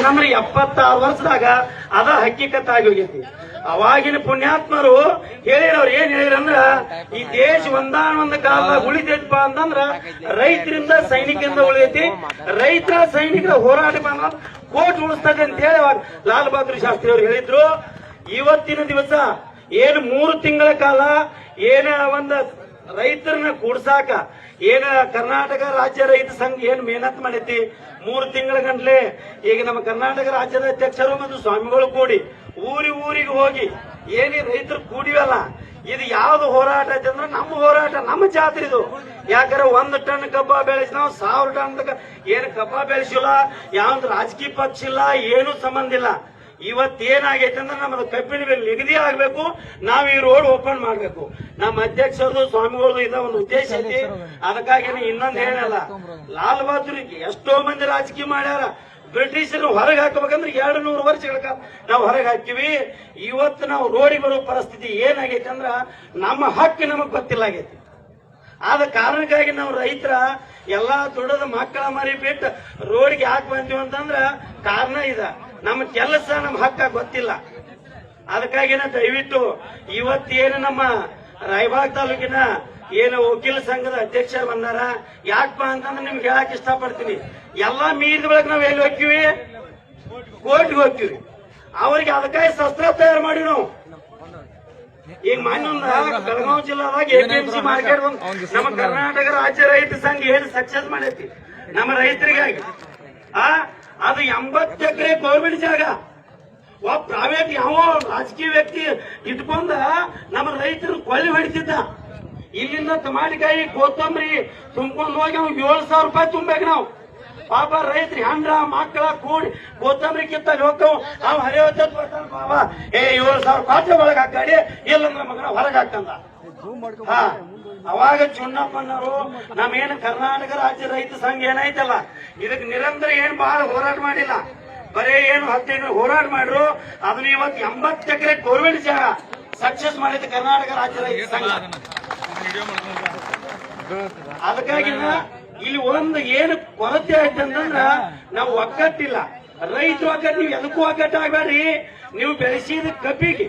ಅಂತಂದ್ರೆ ಎಪ್ಪತ್ತಾರು ವರ್ಷದಾಗ ಅದ ಹಕ್ಕಿಕತ್ ಆಗಿ ಹೋಗೈತಿ ಅವಾಗಿನ ಪುಣ್ಯಾತ್ಮರು ಹೇಳಿರವ್ರು ಏನ್ ಹೇಳಿರಂದ್ರ ಈ ದೇಶ ಒಂದಾನ ಒಂದು ಕಾಲದಾಗ ಉಳಿತೈತಪ್ಪ ಅಂತಂದ್ರ, ರೈತರಿಂದ ಸೈನಿಕರಿಂದ ಉಳಿದೈತಿ. ರೈತರ ಸೈನಿಕರ ಹೋರಾಟ ಬಂದ ಕೋಟ್ ಉಳಿಸ್ತದೆ ಅಂತ ಹೇಳಿ ಲಾಲ್ ಬಹದ್ದೂರ್ ಶಾಸ್ತ್ರಿ ಅವರು ಹೇಳಿದ್ರು. ಇವತ್ತಿನ ದಿವಸ, ಏನು ಮೂರು ತಿಂಗಳ ಕಾಲ, ಏನ ಒಂದ ರೈತರನ್ನ ಕೂಡ್ಸಾಕ ಏನ ಕರ್ನಾಟಕ ರಾಜ್ಯ ರೈತ ಸಂಘ ಏನ್ ಮೇಹನತ್ ಮಾಡೈತಿ? ಮೂರು ತಿಂಗಳ ಗಂಟ್ಲೆ ಈಗ ನಮ್ಮ ಕರ್ನಾಟಕ ರಾಜ್ಯದ ಅಧ್ಯಕ್ಷರು ಮತ್ತು ಸ್ವಾಮಿಗಳು ಕೂಡಿ ಊರಿ ಊರಿಗೆ ಹೋಗಿ ಏನೇ ರೈತರು ಕೂಡಿವಲ್ಲ, ಇದು ಯಾವ್ದು ಹೋರಾಟ ಐತೆ ಅಂದ್ರೆ ನಮ್ಮ ಹೋರಾಟ, ನಮ್ಮ ಜಾತ್ರೆ ಇದು. ಯಾಕಂದ್ರೆ ಒಂದು ಟನ್ ಕಬ್ಬ ಬೆಳೆಸಿ ನಾವು ಸಾವಿರ ಟನ್ ಏನು ಕಬ್ಬ ಬೆಳೆಸಿಲ್ಲ, ಯಾವ್ದು ರಾಜಕೀಯ ಪಕ್ಷ ಇಲ್ಲ, ಏನು ಸಂಬಂಧ ಇಲ್ಲ. ಇವತ್ತೇನಾಗೈತೆ ಅಂದ್ರೆ ನಮ್ಮದು ಕಬ್ಬಿನ ಬೆಲೆ ನಿಗದಿ ಆಗ್ಬೇಕು. ನಾವ್ ಈ ರೋಡ್ ಓಪನ್ ಮಾಡ್ಬೇಕು. ನಮ್ಮ ಅಧ್ಯಕ್ಷರದು, ಸ್ವಾಮಿಗಳದು ಇದ ಒಂದು ಉದ್ದೇಶ ಐತಿ. ಅದಕ್ಕಾಗಿ ಇನ್ನೊಂದು ಹೇಳಲ್ಲ. ಲಾಲ್ ಬಹದ್ದೂರ್ ಎಷ್ಟೋ ಮಂದಿ ರಾಜಕೀಯ ಮಾಡ್ಯಾರ. ಬ್ರಿಟಿಷರು ಹೊರಗೆ ಹಾಕಬೇಕಂದ್ರೆ ಎರಡು ನೂರು ವರ್ಷಗಳ ಕಾಲ ನಾವು ಹೊರಗೆ ಹಾಕಿವಿ ಇವತ್ತು ನಾವು ರೋಡಿಗೆ ಬರೋ ಪರಿಸ್ಥಿತಿ ಏನಾಗೈತೆ ಅಂದ್ರ ನಮ್ಮ ಹಕ್ಕು ನಮಗ್ ಗೊತ್ತಿಲ್ಲ ಆಗೈತಿ. ಆದ ಕಾರಣಕ್ಕಾಗಿ ನಾವು ರೈತರ ಎಲ್ಲಾ ದುಡದ ಮಕ್ಕಳ ಮರಿ ಬಿಟ್ಟು ರೋಡ್ಗೆ ಯಾಕೆ ಬಂದೀವಿ ಅಂತಂದ್ರ ಕಾರಣ ಇದ. ನಮ್ಮ ಕೆಲಸ ನಮ್ಮ ಹಕ್ಕ ಗೊತ್ತಿಲ್ಲ. ಅದಕ್ಕಾಗಿನ ದಯವಿಟ್ಟು ಇವತ್ತೇನು ನಮ್ಮ ರಾಯಬಾಗ್ ತಾಲೂಕಿನ ಏನು ವಕೀಲ ಸಂಘದ ಅಧ್ಯಕ್ಷರು ಬಂದಾರ ಯಾಕಪ್ಪ ಅಂತಂದ್ರೆ ನಿಮ್ಗೆ ಹೇಳಕ್ ಇಷ್ಟಪಡ್ತೀನಿ. ಎಲ್ಲಾ ಮೀರಿದ ಬಳಕ ನಾವ್ ಎಲ್ಲಿ ಹೋಗ್ತೀವಿ ಕೋರ್ಟ್ಗೆ ಹೋಗ್ತೀವಿ ಅವ್ರಿಗೆ ಅದಕ್ಕಾಗಿ ಶಸ್ತ್ರ ತಯಾರು ಮಾಡಿ ನಾವು. ಈಗ ಮಾನ್ಯ ಬೆಳಗಾವಿ ಜಿಲ್ಲಾದಾಗ ಎಪಿಎಂಸಿ ಮಾರ್ಕೆಟ್ ನಮ್ಮ ಕರ್ನಾಟಕ ರಾಜ್ಯ ರೈತ ಸಂಘ ಏನು ಸಕ್ಸಸ್ ಮಾಡೈತಿ? ನಮ್ಮ ರೈತರಿಗಾಗಿ. ಆ? ಅದು ಎಂಬತ್ತು ಎಕರೆ ಗೌರ್ಮೆಂಟ್ ಜಾಗ. ಒಬ್ಬ ಪ್ರೈವೇಟ್ ಯಾವ ರಾಜಕೀಯ ವ್ಯಕ್ತಿ ಇಟ್ಕೊಂಡ ನಮ್ಮ ರೈತರು ಕೊಳ್ಳಿ ಹೊಡಿತಿದ್ದ. ಇಲ್ಲಿಂದ ಟಮಾಟಿಕಾಯಿ ಕೊತ್ತಂಬರಿ ತುಂಬ್ಕೊಂಡು ಹೋಗಿ ಅವ್ನು ಏಳು ಸಾವಿರ ರೂಪಾಯಿ ತುಂಬಬೇಕು ನಾವು. ಪಾಪ ರೈತರಿ ಹಂಡ್ರ ಮಕ್ಕಳ ಕೂಡಿ ಕೊತ್ತಂಬರಿ ಕಿತ್ತ ಹೋಗ್ತಾವ. ಅವ್ ಹರಿಯೋ ಬರ್ತಾನ ಬಾಬಾ ಏ ಏಳು ಸಾವಿರ ಪಾತ್ರೆ ಒಳಗೆ ಹಾಕಾಡಿ ಇಲ್ಲಂದ್ರ ಮಗನ ಹೊರಗೆ ಹಾಕಂದ ಅವಾಗ ಚುನ್ನಪ್ಪನವರು ನಮ್ಮೇನು ಕರ್ನಾಟಕ ರಾಜ್ಯ ರೈತ ಸಂಘ ಏನಾಯ್ತಲ್ಲ ಇದಕ್ಕೆ ನಿರಂತರ ಏನ್ ಬಹಳ ಹೋರಾಟ ಮಾಡಿಲ್ಲ. ಬರೇ ಏನು ಹದಿನೈದು ಹೋರಾಟ ಮಾಡ್ರು, ಅದನ್ನ ಇವತ್ತು ಎಂಬತ್ತು ಎಕರೆ ಗೋರ್ಮೆಂಟ್ ಜಾಗ ಸಕ್ಸಸ್ ಮಾಡಿದ ಕರ್ನಾಟಕ ರಾಜ್ಯ ರೈತ ಸಂಘ. ಅದಕ್ಕಾಗಿ ಇಲ್ಲಿ ಒಂದು ಏನು ಕೊರತೆ ಆಯ್ತು ನಾವು ಒಗ್ಗಟ್ಟಿಲ್ಲ. ರೈತ ಒಗ್ಗಟ್ಟು, ನೀವು ಎದಕ್ಕೂ ಒಗ್ಗಟ್ಟು ಆಗ್ಬೇಡ್ರಿ ನೀವು ಬೆಳೆಸಿದ ಕಬ್ಬಿಗೆ